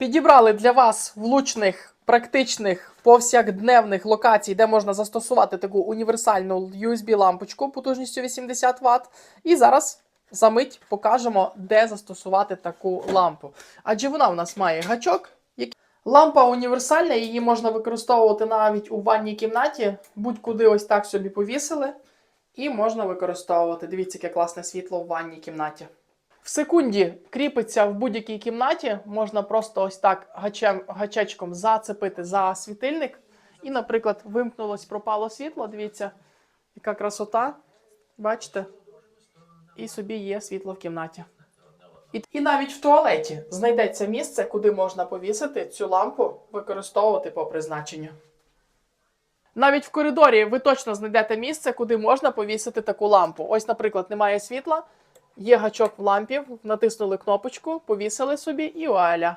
Підібрали для вас влучних, практичних, повсякдневних локацій, де можна застосувати таку універсальну USB-лампочку потужністю 80 Вт. І зараз за мить покажемо, де застосувати таку лампу. Адже вона в нас має гачок. Лампа універсальна, її можна використовувати навіть у ванній кімнаті, будь-куди ось так собі повісили. І можна використовувати. Дивіться, яке класне світло в ванній кімнаті. В секунді кріпиться в будь-якій кімнаті, можна просто ось так гачем, гачечком зацепити за світильник. І, наприклад, вимкнулось, пропало світло. Дивіться, яка красота. Бачите? І собі є світло в кімнаті. І, і навіть в туалеті знайдеться місце, куди можна повісити цю лампу, використовувати по призначенню. Навіть в коридорі ви точно знайдете місце, куди можна повісити таку лампу. Ось, наприклад, немає світла, є гачок в лампі, натиснули кнопочку, повісили собі і вуаля.